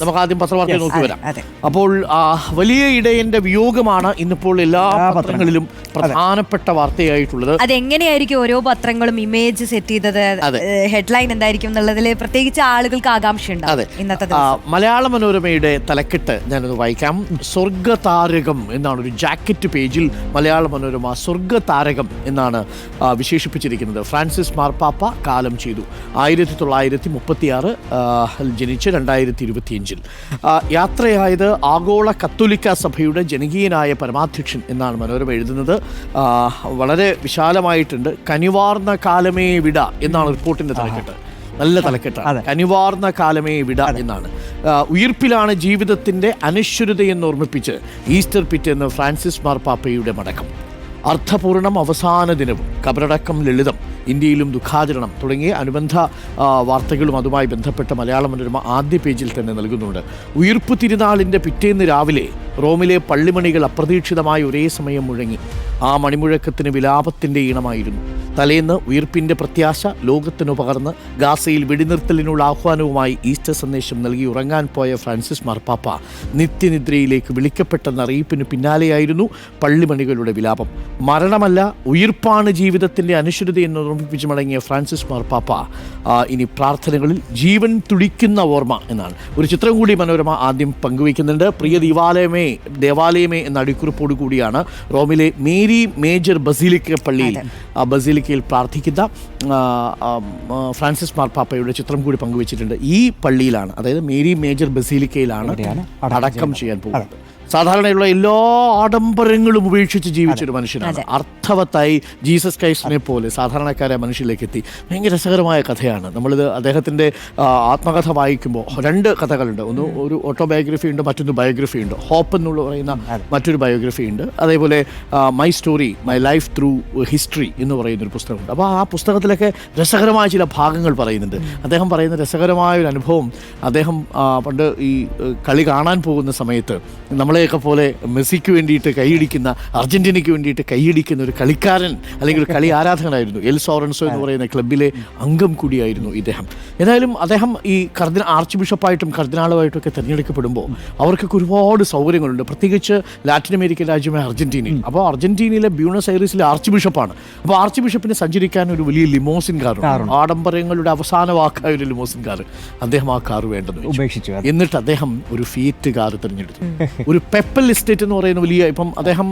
നമുക്ക് ആദ്യം പത്രവാർത്തകൾ Yes, നോക്കി വരാം അപ്പോൾ വലിയ ഇടയന്റെ വിയോഗമാണ് ഇന്നിപ്പോൾ എല്ലാ പത്രങ്ങളിലും പ്രധാനപ്പെട്ട വാർത്തയായിട്ടുള്ളത്. അത് അതെങ്ങനെയായിരിക്കും ഓരോ പത്രങ്ങളും ഇമേജ് സെറ്റ് ചെയ്തത്. ഹെഡ്ലൈൻ എന്തായിരിക്കും എന്നുള്ളതിൽ പ്രത്യേകിച്ച് ആളുകൾക്ക് ആകാംക്ഷ അതെ. ഇന്നത്തെ മലയാള മനോരമയുടെ തലക്കെട്ട് ഞാനൊന്ന് വായിക്കാം. സ്വർഗതാരകം എന്നാണ് ഒരു ജാക്കറ്റ് പേജിൽ മലയാള മനോരമ സ്വർഗതാരകം എന്നാണ് വിശേഷിപ്പിച്ചിരിക്കുന്നത്. ഫ്രാൻസിസ് മാർപ്പാപ്പ കാലം ചെയ്തു. ആയിരത്തി തൊള്ളായിരത്തി മുപ്പത്തിയാറ് ജനിച്ച് രണ്ടായിരത്തി ഇരുപത്തിയഞ്ചിൽ യാത്രയായത് ആഗോള കത്തോലിക്ക സഭയുടെ ജനകീയനായ പരമാധ്യക്ഷൻ എന്നാണ് മനോരമ എഴുതുന്നത്. വളരെ വിശാലമായിട്ടുണ്ട്. കനിവാർന്ന കാലമേ വിട എന്നാണ് റിപ്പോർട്ടിന്റെ തലക്കെട്ട്. നല്ല തലക്കെട്ടാണ്. കനിവാർന്ന കാലമേ വിട എന്നാണ്. ഉയർപ്പിലാണ് ജീവിതത്തിന്റെ അനശ്വരതയെന്ന് ഓർമ്മിപ്പിച്ച് ഈസ്റ്റർ പിറ്റേന്ന് ഫ്രാൻസിസ് മാർപ്പാപ്പയുടെ മടക്കം. അർത്ഥപൂർണം അവസാന ദിനവും കബറടക്കം ലളിതം ഇന്ത്യയിലും ദുഃഖാചരണം തുടങ്ങിയ അനുബന്ധ വാർത്തകളും അതുമായി ബന്ധപ്പെട്ട മലയാള മനോരമ ആദ്യ പേജിൽ തന്നെ നൽകുന്നുണ്ട്. ഉയർപ്പ് തിരുനാളിന്റെ പിറ്റേന്ന് രാവിലെ റോമിലെ പള്ളിമണികൾ അപ്രതീക്ഷിതമായി ഒരേ സമയം മുഴങ്ങി. ആ മണിമുഴക്കത്തിന് വിലാപത്തിന്റെ ഈണമായിരുന്നു. തലേന്ന് ഉയർപ്പിന്റെ പ്രത്യാശ ലോകത്തിനു പകർന്ന് ഗാസയിൽ വെടിനിർത്തലിനുള്ള ആഹ്വാനവുമായി ഈസ്റ്റർ സന്ദേശം നൽകി ഉറങ്ങാൻ പോയ ഫ്രാൻസിസ് മാർപ്പാപ്പ നിത്യനിദ്രയിലേക്ക് വിളിക്കപ്പെട്ടെന്ന അറിയിപ്പിന് പിന്നാലെയായിരുന്നു പള്ളിമണികളുടെ വിലാപം. മരണമല്ല ഉയിർപ്പാണ് ജീവിതത്തിന്റെ അനശ്വരതയെന്ന് ഓർമ്മിപ്പിച്ച് മടങ്ങിയ ഫ്രാൻസിസ് മാർപ്പാപ്പ ഇനി പ്രാർത്ഥനകളിൽ ജീവൻ തുടിക്കുന്ന ഓർമ്മ എന്നാണ്. ഒരു ചിത്രം കൂടി മനോരമ ആദ്യം പങ്കുവയ്ക്കുന്നുണ്ട്. പ്രിയ ദേവാലയമേ ദേവാലയമേ എന്ന അടിക്കുറിപ്പോടു കൂടിയാണ് റോമിലെ മേരി മേജർ ബസീലിക്ക പള്ളിയിൽ ആ ബസീലിക്കയിൽ പ്രാർത്ഥിക്കുന്ന ഫ്രാൻസിസ് മാർപ്പാപ്പയുടെ ചിത്രം കൂടി പങ്കുവച്ചിട്ടുണ്ട്. ഈ പള്ളിയിലാണ് അതായത് മേരി മേജർ ബസീലിക്കയിലാണ് അടക്കം ചെയ്യാൻ പോകുന്നത്. സാധാരണയുള്ള എല്ലാ ആഡംബരങ്ങളും ഉപേക്ഷിച്ച് ജീവിച്ചൊരു മനുഷ്യനാണ്. അർത്ഥവത്തായി ജീസസ് ക്രൈസ്റ്റിനെ പോലെ സാധാരണക്കാരെ മനുഷ്യരിലേക്ക് എത്തി. ഭയങ്കര രസകരമായ കഥയാണ്. നമ്മളിത് അദ്ദേഹത്തിന്റെ ആത്മകഥ വായിക്കുമ്പോൾ രണ്ട് കഥകളുണ്ട്. ഒന്ന് ഒരു ഓട്ടോബയോഗ്രഫി ഉണ്ട് മറ്റൊന്ന് ബയോഗ്രഫി ഉണ്ട്. ഹോപ്പ് എന്നുള്ള പറയുന്ന മറ്റൊരു ബയോഗ്രഫി ഉണ്ട്. അതേപോലെ my story my life through history എന്ന് പറയുന്ന ഒരു പുസ്തകമുണ്ട്. അപ്പോൾ ആ പുസ്തകത്തിലൊക്കെ രസകരമായ ചില ഭാഗങ്ങൾ പറയുന്നുണ്ട്. അദ്ദേഹം പറയുന്ന രസകരമായ ഒരു അനുഭവം അദ്ദേഹം പണ്ട് ഈ കളി കാണാൻ പോകുന്ന സമയത്ത് നമ്മളെയൊക്കെ പോലെ മെസ്സിക്ക് വേണ്ടിയിട്ട് കൈയടിക്കുന്ന അർജന്റീനയ്ക്ക് വേണ്ടിയിട്ട് കൈയടിക്കുന്ന ഒരു കളിക്കാരൻ അല്ലെങ്കിൽ ഒരു കളി ആരാധകനായിരുന്നു. എൽ സോറൻസോ എന്ന് പറയുന്ന ക്ലബിലെ അംഗം കൂടിയായിരുന്നു ഇദ്ദേഹം. ഏതായാലും അദ്ദേഹം ഈ കർദിന ആർച്ച് ബിഷപ്പായിട്ടും കർദിനാളുമായിട്ടും ഒക്കെ തിരഞ്ഞെടുക്കപ്പെടുമ്പോൾ അവർക്കൊക്കെ ഒരുപാട് സൗകര്യങ്ങളുണ്ട്. പ്രത്യേകിച്ച് ലാറ്റിൻ അമേരിക്കൻ രാജ്യമായ അർജന്റീനയിൽ. അപ്പോൾ അർജന്റീനയിലെ ബ്യൂണസ് ഐറിസിലെ ആർച്ച് ബിഷപ്പാണ്. അപ്പോൾ ആർച്ച് ബിഷപ്പിനെ സഞ്ചരിക്കാൻ ഒരു വലിയ ലിമോസിൻ കാറുണ്ട്. ആഡംബരങ്ങളുടെ അവസാന വാക്കായ ഒരു ലിമോസിൻ കാർ അദ്ദേഹം ആ കാർ വേണ്ടത്. ഉപേക്ഷിച്ചു. എന്നിട്ട് അദ്ദേഹം ഒരു ഫീറ്റ് കാർ തിരഞ്ഞെടുത്തു. ഒരു പെപ്പൽ എസ്റ്റേറ്റ് എന്ന് പറയുന്ന വലിയ ഇപ്പം അദ്ദേഹം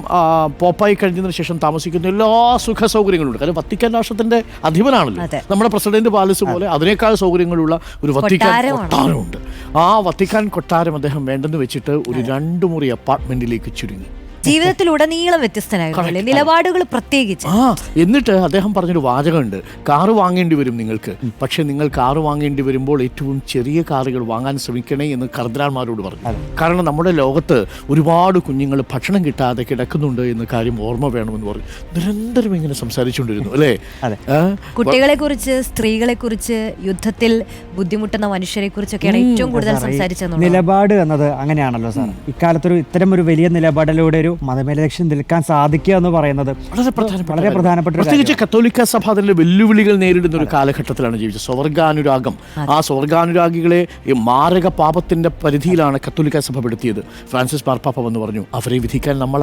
പോപ്പായി കഴിഞ്ഞതിന് ശേഷം താമസിക്കുന്ന എല്ലാ സുഖ സൗകര്യങ്ങളും ഉണ്ട് കാരണം വത്തിക്കാൻ രാഷ്ട്രത്തിന്റെ അധിപനാണല്ലോ. നമ്മുടെ പ്രസിഡന്റ് പാലസ് പോലെ അതിനേക്കാൾ സൗകര്യങ്ങളുള്ള ഒരു വത്തിക്കാൻ കൊട്ടാരമാണ്. കൊട്ടാരമുണ്ട്. ആ വത്തിക്കാൻ കൊട്ടാരം അദ്ദേഹം വേണ്ടെന്ന് വെച്ചിട്ട് ഒരു രണ്ടു മുറി അപ്പാർട്ട്മെന്റിലേക്ക് ചുരുങ്ങി. ജീവിതത്തിൽ ഉടനീളം വ്യത്യസ്തനായിരുന്നു അല്ലേ? നിലപാടുകൾ പ്രത്യേകിച്ച്. ആ എന്നിട്ട് അദ്ദേഹം പറഞ്ഞൊരു വാചകമുണ്ട്. കാറ് വാങ്ങേണ്ടി വരും നിങ്ങൾക്ക്. പക്ഷെ നിങ്ങൾ കാറ് വാങ്ങേണ്ടി വരുമ്പോൾ ഏറ്റവും ചെറിയ കാറുകൾ വാങ്ങാൻ ശ്രമിക്കണേ എന്ന് കർദിനാൾമാരോട് പറഞ്ഞു. കാരണം നമ്മുടെ ലോകത്ത് ഒരുപാട് കുഞ്ഞുങ്ങൾ ഭക്ഷണം കിട്ടാതെ കിടക്കുന്നുണ്ട് എന്ന കാര്യം ഓർമ്മ വേണമെന്ന് പറഞ്ഞു. നിരന്തരം ഇങ്ങനെ സംസാരിച്ചുകൊണ്ടിരുന്നു അല്ലേ? കുട്ടികളെ കുറിച്ച് സ്ത്രീകളെ കുറിച്ച് യുദ്ധത്തിൽ ബുദ്ധിമുട്ടുന്ന മനുഷ്യരെ കുറിച്ചൊക്കെയാണ് ഏറ്റവും കൂടുതൽ സംസാരിച്ചത് നിലപാട് എന്നത് അങ്ങനെയാണല്ലോ സാർ ഇക്കാലത്തൊരു ഇത്തരം ഒരു വലിയ നിലപാടിലൂടെ ഒരു മതമേലക്ഷ്യം നിൽക്കാൻ സാധിക്കുക എന്ന് പറയുന്നത് വളരെ പ്രധാനപ്പെട്ട വളരെ പ്രധാനപ്പെട്ട ഒരു പ്രത്യേകിച്ച് കത്തോലിക്ക സഭ വെല്ലുവിളികൾ നേരിടുന്ന ഒരു കാലഘട്ടത്തിലാണ് ജീവിച്ചത്. സ്വർഗാനുരാഗം. ആ സ്വർഗാനുരാഗികളെ ഈ മാരക പാപത്തിന്റെ പരിധിയിലാണ് കത്തോലിക്ക സഭ പെടുത്തിയത്. ഫ്രാൻസിസ് മാർപ്പാപ്പ വന്ന് പറഞ്ഞു അവരെ വിധിക്കാൻ നമ്മൾ?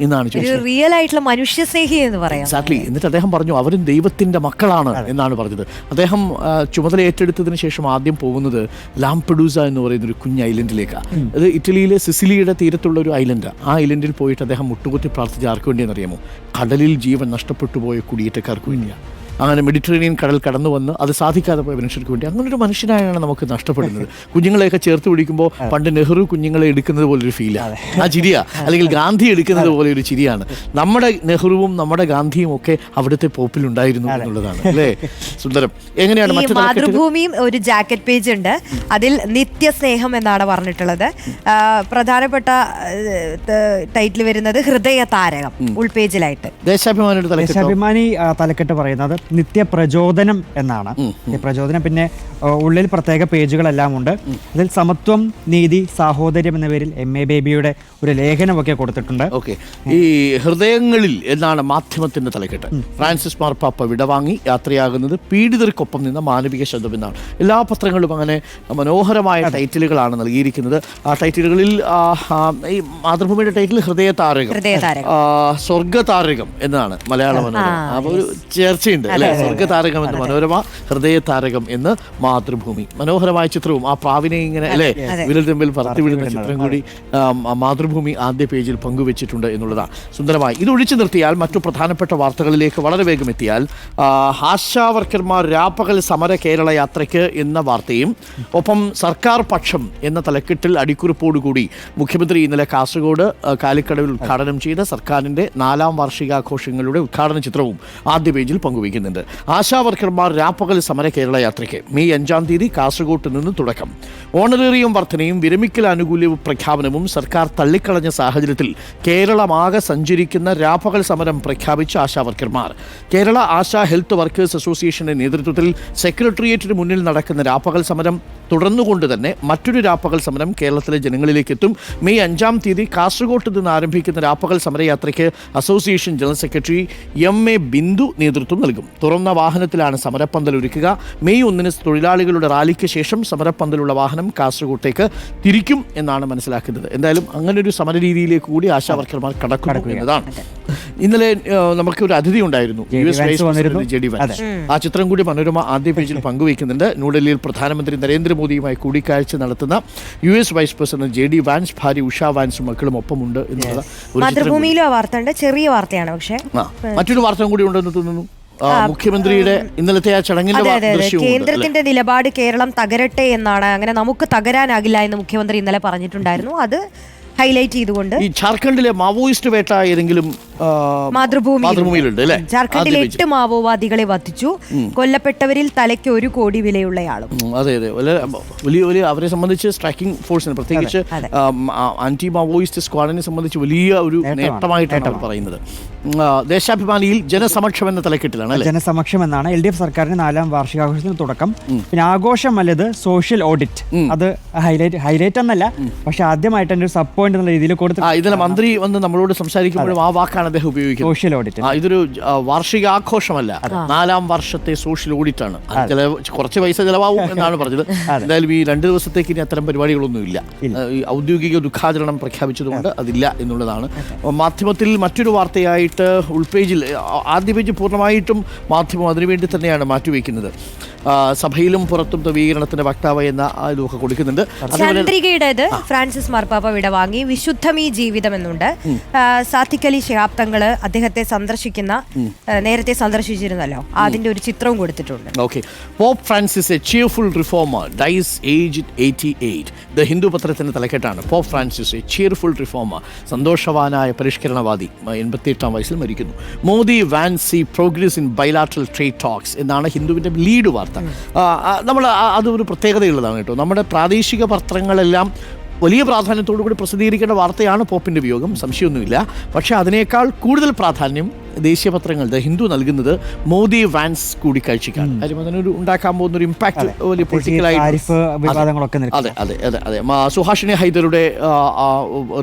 എന്നാണ് ഒരു റിയൽ ആയിട്ടുള്ള മനുഷ്യസ്നേഹി എന്ന് പറയാം. എക്സാക്ട്ലി എന്നിട്ട് അദ്ദേഹം പറഞ്ഞു അവരും ദൈവത്തിന്റെ മക്കളാണ് എന്നാണ് പറഞ്ഞത്. അദ്ദേഹം ചുമതല ഏറ്റെടുത്തതിന് ശേഷം ആദ്യം പോകുന്നത് ലാംപെഡൂസ എന്ന് പറയുന്ന ഒരു കുഞ്ഞ് ഐലൻഡിലേക്കാണ് അത് ഇറ്റലിയിലെ സിസിലിയുടെ തീരത്തുള്ള ഒരു ഐലൻഡ് ആ ഐലൻഡിൽ പോയിട്ട് അദ്ദേഹം മുട്ടുകുത്തി പ്രാർത്ഥിച്ച ആർക്ക് വേണ്ടിയെന്നറിയാമോ? കടലിൽ ജീവൻ നഷ്ടപ്പെട്ടു പോയ കുടിയേറ്റക്കാർക്ക് വേണ്ടിയാണ് അങ്ങനെ മെഡിറ്ററേനിയൻ കടൽ കടന്നു വന്ന് അത് സാധിക്കാതെ പോയ മനുഷ്യർക്ക് വേണ്ടി. അങ്ങനെ ഒരു മനുഷ്യനായാണ് നമുക്ക് നഷ്ടപ്പെടുന്നത്. കുഞ്ഞുങ്ങളെയൊക്കെ ചേർത്ത് പിടിക്കുമ്പോൾ പണ്ട് നെഹ്റു കുഞ്ഞുങ്ങളെ എടുക്കുന്നത് പോലൊരു ഫീലാണ് ആ. ചിരിയാ. അല്ലെങ്കിൽ ഗാന്ധി എടുക്കുന്നത് പോലെ ഒരു ചിരിയാണ്. നമ്മുടെ നെഹ്റുവും നമ്മുടെ ഗാന്ധിയും ഒക്കെ അവിടുത്തെ പോപ്പിലുണ്ടായിരുന്നു എന്നുള്ളതാണ് അല്ലേ? സുന്ദരം. എങ്ങനെയാണ് മാതൃഭൂമിയും ഒരു ജാക്കറ്റ് പേജ് ഉണ്ട് അതിൽ നിത്യസ്നേഹം എന്നാണ് പറഞ്ഞിട്ടുള്ളത്. പ്രധാനപ്പെട്ട ടൈറ്റിൽ വരുന്നത് ഹൃദയ താരകം ഉൾപേജിലായിട്ട്. ദേശാഭിമാനിയുടെ ദേശാഭിമാനി തലക്കെട്ട് പറയുന്നത് നിത്യപ്രചോദനം എന്നാണ്. നിത്യപ്രചോദനം. പിന്നെ ഉള്ളിൽ പ്രത്യേക പേജുകളെല്ലാം ഉണ്ട്. അതിൽ സമത്വം നീതി സാഹോദര്യം എന്ന പേരിൽ എം എ ബേബിയുടെ ഒരു ലേഖനമൊക്കെ കൊടുത്തിട്ടുണ്ട്. ഓക്കെ. ഈ ഹൃദയങ്ങളിൽ എന്നാണ് മാധ്യമത്തിന്റെ തലക്കെട്ട്. ഫ്രാൻസിസ് മാർപ്പാപ്പ വിടവാങ്ങി യാത്രയാകുന്നത് പീഡിതർക്കൊപ്പം നിന്ന മാനവിക ശബ്ദം എന്നാണ്. എല്ലാ പത്രങ്ങളും അങ്ങനെ മനോഹരമായ ടൈറ്റിലുകളാണ് നൽകിയിരിക്കുന്നത്. ആ ടൈറ്റിലുകളിൽ ഈ മാതൃഭൂമിയുടെ ടൈറ്റിൽ ഹൃദയ താരകം സ്വർഗ താരകം എന്നാണ് മലയാള മനോരമ. അപ്പൊ ഒരു ചേർച്ചയുണ്ട്. അല്ലെ? സ്വർഗ താരകം എന്ന് മനോരമ ഹൃദയ താരകം എന്ന് മാതൃഭൂമി. മനോഹരമായ ചിത്രവും ആ പ്രാവിനെ ഇങ്ങനെ അല്ലെ? വിരൽ തമ്മിൽ പറത്തി വിടുന്ന ചിത്രം കൂടി മാതൃഭൂമി ആദ്യ പേജിൽ പങ്കുവച്ചിട്ടുണ്ട് എന്നുള്ളതാണ് സുന്ദരമായി ഇത് ഒഴിച്ചു നിർത്തിയാൽ മറ്റു പ്രധാനപ്പെട്ട വാർത്തകളിലേക്ക് വളരെ വേഗം എത്തിയാൽ ആ, വർക്കർമാർ രാപ്പകൽ സമര കേരള യാത്രയ്ക്ക് എന്ന വാർത്തയും ഒപ്പം സർക്കാർ പക്ഷം എന്ന തലക്കെട്ടിൽ അടിക്കുറിപ്പോടുകൂടി മുഖ്യമന്ത്രി ഇന്നലെ കാസർഗോഡ് കാലിക്കടവിൽ ഉദ്ഘാടനം ചെയ്ത സർക്കാരിന്റെ നാലാം വാർഷികാഘോഷങ്ങളുടെ ഉദ്ഘാടന ചിത്രവും ആദ്യ പേജിൽ പങ്കുവയ്ക്കുന്നുണ്ട്. ആശാ വർക്കർമാർ രാപ്പകൽ സമര കേരള യാത്രയ്ക്ക്. മെയ് അഞ്ചാം തീയതി കാസർഗോട്ട് നിന്ന് തുടക്കം. ഓണറേറിയം വർധനയും വിരമിക്കൽ ആനുകൂല്യ പ്രഖ്യാപനവും സർക്കാർ തള്ളിക്കളഞ്ഞ സാഹചര്യത്തിൽ കേരളമാകെ സഞ്ചരിക്കുന്ന രാപ്പകൽ സമരം പ്രഖ്യാപിച്ച ആശാവർക്കർമാർ. കേരള ആശാ ഹെൽത്ത് വർക്കേഴ്സ് അസോസിയേഷന്റെ നേതൃത്വത്തിൽ സെക്രട്ടേറിയറ്റിന് മുന്നിൽ നടക്കുന്ന രാപ്പകൽ സമരം തുടർന്നുകൊണ്ട് തന്നെ മറ്റൊരു രാപ്പകൽ സമരം കേരളത്തിലെ ജനങ്ങളിലേക്ക് എത്തും. മെയ് അഞ്ചാം തീയതി കാസർഗോട്ട് നിന്ന് ആരംഭിക്കുന്ന രാപ്പകൽ സമരയാത്രയ്ക്ക് association general secretary M A Bindu നേതൃത്വം നൽകും. തുറന്ന വാഹനത്തിലാണ് സമരപ്പന്തൽ ഒരുക്കുക. മെയ് ഒന്നിന് തൊഴിലാളികളുടെ റാലിക്ക് ശേഷം സമരപ്പന്തലുള്ള വാഹനം കാസർഗോട്ടേക്ക് തിരിക്കും എന്നാണ് മനസ്സിലാക്കുന്നത്. എന്തായാലും അങ്ങനെ ഒരു സമര രീതിയിലേക്ക് കൂടി ആശാവർക്കർമാർ കടക്കുന്നതാണ് എന്നതാണ്. ഇന്നലെ നമുക്ക് ഒരു അതിഥി ഉണ്ടായിരുന്നു. യു എസ് ജെ ഡി ആ ചിത്രം കൂടി മനോരമ ആദ്യ പേജിൽ പങ്കുവയ്ക്കുന്നുണ്ട്. ന്യൂഡൽഹിയിൽ പ്രധാനമന്ത്രി നരേന്ദ്രമോദിയുമായി കൂടിക്കാഴ്ച നടത്തുന്ന U S vice president J D Vance ഭാര്യ ഉഷ വാൻസ് മക്കളും ഒപ്പമുണ്ട് എന്നുള്ള ഒരു ചിത്രം കൂടി. മാതൃഭൂമിയിലും ആ വാർത്ത ചെറിയ വാർത്തയാണ് പക്ഷേ. മറ്റൊരു വാർത്തയും കൂടി ഉണ്ടെന്ന് തോന്നുന്നു. മുഖ്യമന്ത്രിയുടെ ഇന്നലത്തെ ആ ചടങ്ങിന്റെ? കേന്ദ്രത്തിന്റെ നിലപാട് കേരളം തകരട്ടെ എന്നാണ്. അങ്ങനെ നമുക്ക് തകരാനാകില്ല എന്ന് മുഖ്യമന്ത്രി ഇന്നലെ പറഞ്ഞിട്ടുണ്ടായിരുന്നു. അത് ഹൈലൈറ്റ് ചെയ്തുകൊണ്ട് ഈ ജാർഖണ്ഡിലെ മാവോയിസ്റ്റ് വേട്ട ഏതെങ്കിലും മാതൃഭൂമി മാതൃഭൂമിയിലുണ്ട് അല്ലേ? ജാർഖണ്ഡിൽ എട്ട് മാവോവാദികളെ വധിച്ചു. കൊല്ലപ്പെട്ടവരിൽ തലയ്ക്ക് ഒരു കോടി വിലയുള്ളയാളും. അതെ അതെ. വലിയ വലിയ അവരെ സംബന്ധിച്ച് സ്ട്രൈക്കിംഗ് ഫോഴ്സിന് പ്രത്യേകിച്ച് ആന്റി മാവോയിസ്റ്റ് സ്ക്വാഡിനെ സംബന്ധിച്ച് വലിയ ഒരു. നേട്ടമായിട്ടാണ് പറയുന്നത്. ദേശാഭിമാനിയിൽ ജനസമക്ഷം എന്ന തലക്കെട്ടിലാണ് ജനസമക്ഷം എന്നാണ് എൽ ഡി എഫ് സർക്കാരിന്റെ നാലാം വാർഷികാഘോഷത്തിന് തുടക്കം. പിന്നെ ആഘോഷം അല്ലത് സോഷ്യൽ ഓഡിറ്റ് അത് ഹൈലൈറ്റ് ഹൈലൈറ്റ് എന്നല്ല പക്ഷെ ആദ്യമായിട്ട് ഒരു സബ് പോയിന്റ് എന്ന രീതിയിൽ കൊടുത്ത് ഇന്നലെ മന്ത്രി വന്ന് നമ്മളോട് സംസാരിക്കുമ്പോഴും ആ വാക്കാണ് അദ്ദേഹം ഉപയോഗിക്കുന്നത്. സോഷ്യൽ ഓഡിറ്റ് ആ ഇതൊരു ആ, വാർഷികാഘോഷമല്ല. നാലാം വർഷത്തെ സോഷ്യൽ ഓഡിറ്റ് ആണ് അത്. ചെലവ് കുറച്ച് പൈസ ചിലവാകും എന്നാണ് പറഞ്ഞത്. എന്തായാലും ഈ രണ്ട് ദിവസത്തേക്ക് ഇനി അത്തരം പരിപാടികളൊന്നും ഇല്ല. ആ, ഈ ഔദ്യോഗിക ദുഃഖാചരണം പ്രഖ്യാപിച്ചതുകൊണ്ട് അതില്ല എന്നുള്ളതാണ്. മാധ്യമത്തിൽ മറ്റൊരു വാർത്തയായിട്ട് ഉൾപേജിൽ ആ, ആദ്യ പേജ് പൂർണമായിട്ടും മാധ്യമം അതിനുവേണ്ടി തന്നെയാണ് മാറ്റിവെക്കുന്നത്. സഭയിലും പുറത്തും ധ്രുവീകരണത്തിന്റെ വക്താവ് എന്ന ഇതൊക്കെ കൊടുക്കുന്നുണ്ട്. ചന്ദ്രികയുടേത് ഫ്രാൻസിസ് മാർപ്പാപ്പ വിടവാങ്ങി വിശുദ്ധമീ ജീവിതം എന്നുണ്ട്. സാത്തിക്കലി തങ്ങൾ അദ്ദേഹത്തെ സന്ദർശിക്കുന്ന നേരത്തെ സന്ദർശിച്ചിരുന്നല്ലോ. അതിന്റെ ഒരു ചിത്രവും കൊടുത്തിട്ടുണ്ട്. Okay Pope Francis a cheerful reformer dies age eighty eight the Hindu പത്രത്തിന്റെ തലക്കെട്ടാണ്. Pope Francis a cheerful reformer സന്തോഷവാനായ പരിഷ്കരണവാദി എൺപത്തിയെട്ടാം വയസ്സിൽ മരിക്കുന്നു. Modi Vance progress in bilateral trade talks എന്നാണ് ഹിന്ദുവിന്റെ ലീഡ് വാർത്ത. നമ്മൾ അത് ഒരു പ്രത്യേകതയുള്ളതാണ് കേട്ടോ. നമ്മുടെ പ്രാദേശിക പത്രങ്ങളെല്ലാം വലിയ പ്രാധാന്യത്തോടു കൂടി പ്രസിദ്ധീകരിക്കേണ്ട വാർത്തയാണ് പോപ്പിന്റെ വിയോഗം സംശയമൊന്നുമില്ല. പക്ഷേ അതിനേക്കാൾ കൂടുതൽ പ്രാധാന്യം ദേശീയ പത്രങ്ങൾ ദ ഹിന്ദു നൽകുന്നത് മോദി വാൻസ് കൂടിക്കാഴ്ചയ്ക്കാണ്. കാര്യം അതിനൊരു ഉണ്ടാക്കാൻ പോകുന്ന ഒരു ഇമ്പാക്ട് വലിയ പൊളിറ്റിക്കലായി അതെ. അതെ അതെ അതെ സുഹാഷിനി ഹൈദറുടെ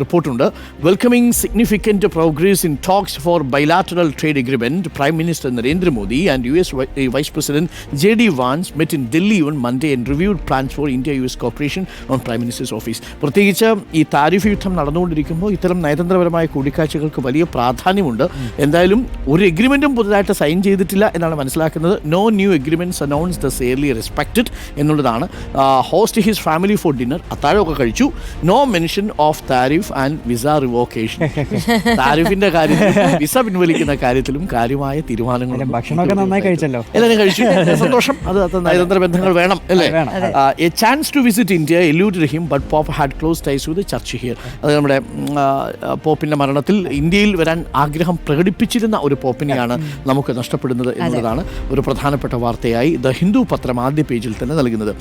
റിപ്പോർട്ടുണ്ട്. Welcoming significant progress in talks for bilateral trade agreement prime minister Narendra Modi and U S vice president J D Vance met in Delhi on Monday and reviewed plans for India U S corporation on prime minister's office പ്രത്യേകിച്ച് ഈ tariff യുദ്ധം നടന്നുകൊണ്ടിരിക്കുമ്പോൾ ഇത്തരം നയതന്ത്രപരമായ കൂടിക്കാഴ്ചകൾക്ക് വലിയ പ്രാധാന്യമുണ്ട്. എന്തായാലും ഒരു എഗ്രിമെന്റും പുതുതായിട്ട് സൈൻ ചെയ്തിട്ടില്ല എന്നാണ് മനസ്സിലാക്കുന്നത്. No new agreements announce the സെയർലി respected എന്നുള്ളതാണ്. Host his family for dinner അത്താഴമൊക്കെ കഴിച്ചു. No mention of tariff and visa revocation താരിഫിന്റെ കാര്യത്തിലും വിസ പിൻവലിക്കുന്ന കാര്യത്തിലും കാര്യമായ തീരുമാനങ്ങൾ ഭക്ഷണമൊക്കെ നന്നായി കഴിച്ചല്ലോ. എല്ലാവരും കഴിച്ചു. സന്തോഷം. അത് നയതന്ത്ര ബന്ധങ്ങൾ വേണം അല്ലേ? A chance to visit India elude him but Pope had close ties with church here അത് നമ്മുടെ പോപ്പിന്റെ മരണത്തിൽ ഇന്ത്യയിൽ വരാൻ ആഗ്രഹം പ്രകടിപ്പിച്ചിരുന്ന ഉണ്ടായിരുന്ന ഒരു പോപ്പിനെയാണ് നമുക്ക് നഷ്ടപ്പെടുന്നത് എന്നുള്ളതാണ് ഒരു പ്രധാനപ്പെട്ട വാർത്തയായി ദ ഹിന്ദു പത്രം ആദ്യ പേജിൽ തന്നെ നൽകുന്നത്.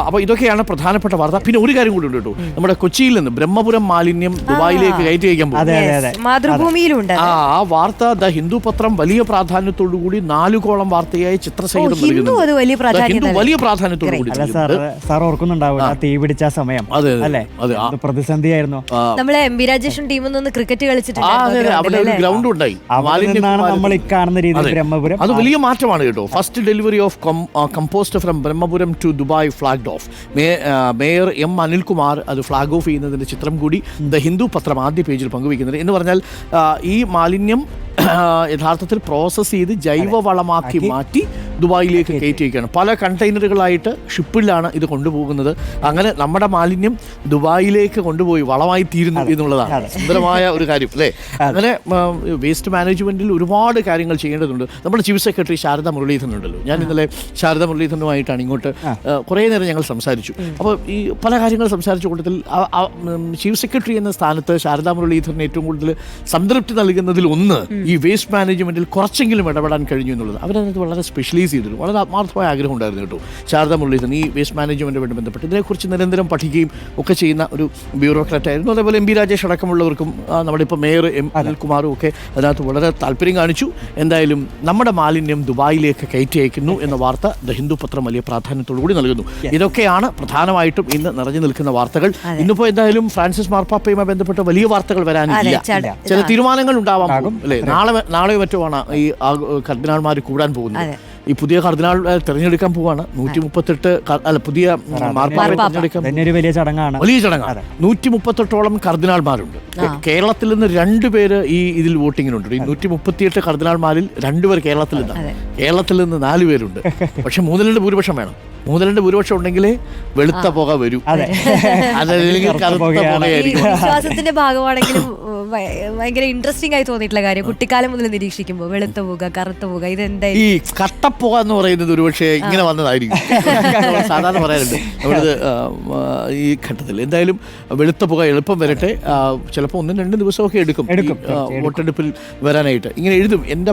അപ്പോൾ ഇതൊക്കെയാണ് പ്രധാനപ്പെട്ട വാർത്ത. പിന്നെ ഒരു കാര്യം കൂടി ഉണ്ട് കേട്ടോ. നമ്മുടെ കൊച്ചിയിൽ നിന്ന് ബ്രഹ്മപുരം മാലിന്യം ദുബായിലേക്ക് കയറ്റി അതെ മാതൃഭൂമിയിലുണ്ട്. ആ വാർത്ത ദ ഹിന്ദു പത്രം വലിയ പ്രാധാന്യത്തോടു കൂടി നാലുകോളം വാർത്തയായി ചിത്രസഹിതം നൽകുന്നു വലിയ ദ ഹിന്ദു വലിയ പ്രാധാന്യത്തോടു കൂടി സാർ സാർ ഓർക്കുന്നുണ്ടാവും ആ. തീ പിടിച്ച സമയം. അതെ, അതെ, അല്ലേ. പ്രതിസന്ധിയായിരുന്നു? നമ്മളെ എം ബി രാജേഷൻ ടീമിൽ നിന്ന് ക്രിക്കറ്റ് അതെ അവിടെ ഒരു ഗ്രൗണ്ട് ഉണ്ടായി മാലിന്യ നിന്നാണ് നമ്മൾ ഈ കാണുന്ന രീതിയിൽ ബ്രഹ്മപുരം അത് വലിയ മാറ്റമാണ് കേട്ടോ. First delivery of compost from Brahmapuram to Dubai flag off mayor M Anilkumar അത് ഫ്ലാഗ് ഓഫ് ചെയ്യുന്നതിന്റെ ചിത്രം കൂടി ദ ഹിന്ദു പത്രം ആദ്യ പേജിൽ പങ്കുവയ്ക്കുന്നത് എന്ന് പറഞ്ഞാൽ ഈ മാലിന്യം യഥാർത്ഥത്തിൽ പ്രോസസ്സ് ചെയ്ത് ജൈവവളമാക്കി മാറ്റി ദുബായിലേക്ക് കയറ്റി വയ്ക്കുകയാണ് പല കണ്ടെയ്നറുകളായിട്ട് ഷിപ്പിലാണ് ഇത് കൊണ്ടുപോകുന്നത്. അങ്ങനെ നമ്മുടെ മാലിന്യം ദുബായിലേക്ക് കൊണ്ടുപോയി വളമായി തീരുന്നു എന്നുള്ളതാണ് സുന്ദരമായ ഒരു കാര്യം അല്ലേ? അങ്ങനെ വേസ്റ്റ് മാനേജ്മെന്റിൽ ഒരുപാട് കാര്യങ്ങൾ ചെയ്യേണ്ടതുണ്ട്. നമ്മുടെ ചീഫ് സെക്രട്ടറി ശാരദ മുരളീധരൻ ഉണ്ടല്ലോ ഞാൻ ഇന്നലെ ശാരദ മുരളീധരനുമായിട്ടാണ് ഇങ്ങോട്ട് കുറേ നേരം ഞങ്ങൾ സംസാരിച്ചു. അപ്പോൾ ഈ പല കാര്യങ്ങൾ സംസാരിച്ച കൂട്ടത്തിൽ ചീഫ് സെക്രട്ടറി എന്ന സ്ഥാനത്ത് ശാരദാ മുരളീധരൻ ഏറ്റവും കൂടുതൽ സംതൃപ്തി നൽകുന്നതിൽ ഒന്ന് ഈ വേസ്റ്റ് മാനേജ്മെന്റിൽ കുറച്ചെങ്കിലും ഇടപെടാൻ കഴിഞ്ഞു എന്നുള്ളത് അവരതിനകത്ത് വളരെ സ്പെഷ്യലൈസ് ചെയ്തിരുന്നു വളരെ ആത്മാർത്ഥമായ ആഗ്രഹം ഉണ്ടായിരുന്നു കേട്ടോ. ശാരദ മുരളീധരൻ ഈ വേസ്റ്റ് മാനേജ്മെന്റുമായിട്ട് ബന്ധപ്പെട്ട് ഇതിനെക്കുറിച്ച് നിരന്തരം പഠിക്കുകയും ഒക്കെ ചെയ്യുന്ന ഒരു ബ്യൂറോക്രാറ്റ് ആയിരുന്നു. അതേപോലെ എം പി രാജേഷ് അടക്കമുള്ളവർക്കും നമ്മുടെ ഇപ്പോൾ മേയർ എം അനിൽകുമാറും ഒക്കെ അതിനകത്ത് വളരെ താല്പര്യം കാണിച്ചു. എന്തായാലും നമ്മുടെ മാലിന്യം ദുബായിലേക്ക് കയറ്റി അയക്കുന്നു എന്ന വാർത്ത ദ ഹിന്ദു പത്രം വലിയ പ്രാധാന്യത്തോടു കൂടി നൽകുന്നു. ഇതൊക്കെയാണ് പ്രധാനമായിട്ടും ഇന്ന് നിറഞ്ഞു നിൽക്കുന്ന വാർത്തകൾ. ഇന്നിപ്പോൾ എന്തായാലും ഫ്രാൻസിസ് മാർപ്പാപ്പയുമായി ബന്ധപ്പെട്ട വലിയ വാർത്തകൾ വരാനില്ല. ചില തീരുമാനങ്ങൾ ഉണ്ടാവാം അല്ലേ? നാളെ നാളെയോ മറ്റോ ആണ് ഈ കർദിനാൾമാർ കൂടാൻ പോകുന്നത്. ഈ പുതിയ കർദിനാൾ തെരഞ്ഞെടുക്കാൻ പോവാണ്. നൂറ്റി മുപ്പത്തെട്ട് അല്ല പുതിയ തിരഞ്ഞെടുക്കാൻ വലിയ ചടങ്ങാണ്. വലിയ ചടങ്ങാണ്. നൂറ്റി മുപ്പത്തെട്ടോളം കർദിനാൾമാരുണ്ട്. കേരളത്തിൽ നിന്ന് രണ്ടുപേര് ഈ ഇതിൽ വോട്ടിങ്ങിനുണ്ട്. ഈ നൂറ്റി മുപ്പത്തിയെട്ട് കർദിനാൾമാരിൽ രണ്ടുപേർ കേരളത്തിൽ നിന്നാണ് കേരളത്തിൽ നിന്ന് നാല് പേരുണ്ട്. പക്ഷെ മൂന്നിൽ ഭൂരിപക്ഷം വേണം. മൂന്നിലെ ഭൂരിപക്ഷം ഉണ്ടെങ്കിലേ വെളുത്ത പുക വരും. അതല്ലെങ്കിൽ കറുത്ത പുകയായിരിക്കും. വിശ്വാസത്തിന്റെ ഭാഗമാണെങ്കിലും ഭയങ്കര ഇൻട്രസ്റ്റിംഗ് ആയി തോന്നിയിട്ടുള്ള കാര്യം. കുട്ടിക്കാലം മുതൽ നിരീക്ഷിക്കുമ്പോൾ വെളുത്ത പുക കറുത്ത പുക ഈ കട്ടപ്പോക എന്ന് പറയുന്നത് ഒരുപക്ഷെ ഇങ്ങനെ വന്നതായിരിക്കും. സാധാരണ പറയാറുണ്ട്. നമ്മളിത് ഈ ഘട്ടത്തിൽ എന്തായാലും വെളുത്ത പുക എളുപ്പം വരട്ടെ. ചിലപ്പോൾ ഒന്നും രണ്ടും ദിവസമൊക്കെ എടുക്കും. വോട്ടെടുപ്പിൽ വരാനായിട്ട്. ഇങ്ങനെ എഴുതും. എന്റെ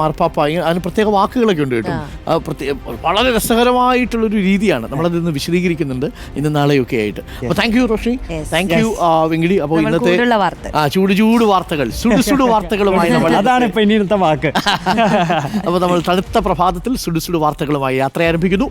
മാർപ്പാപ്പ അതിന് പ്രത്യേക വാക്കുകളൊക്കെ ഉണ്ട് കേട്ടോ. വളരെ രസകരമായിട്ടുള്ളൊരു രീതിയാണ്. നമ്മളത് ഇന്ന് വിശദീകരിക്കുന്നുണ്ട്. ഇന്ന് നാളെയൊക്കെ ആയിട്ട്. അപ്പോൾ thank you Roshi. Thank you Venkiti. അപ്പോൾ ഇന്നത്തെ ആ ചൂട് ചൂട് വാർത്തകൾ സുടു സുടു വാർത്തകളുമായി നമ്മൾ അതാണ് ഇപ്പൊ ഇനിയത്തെ വാക്ക്. അപ്പോൾ നമ്മൾ തണുത്ത പ്രഭാതത്തിൽ സുടുസുടു വാർത്തകളുമായി യാത്ര ആരംഭിക്കുന്നു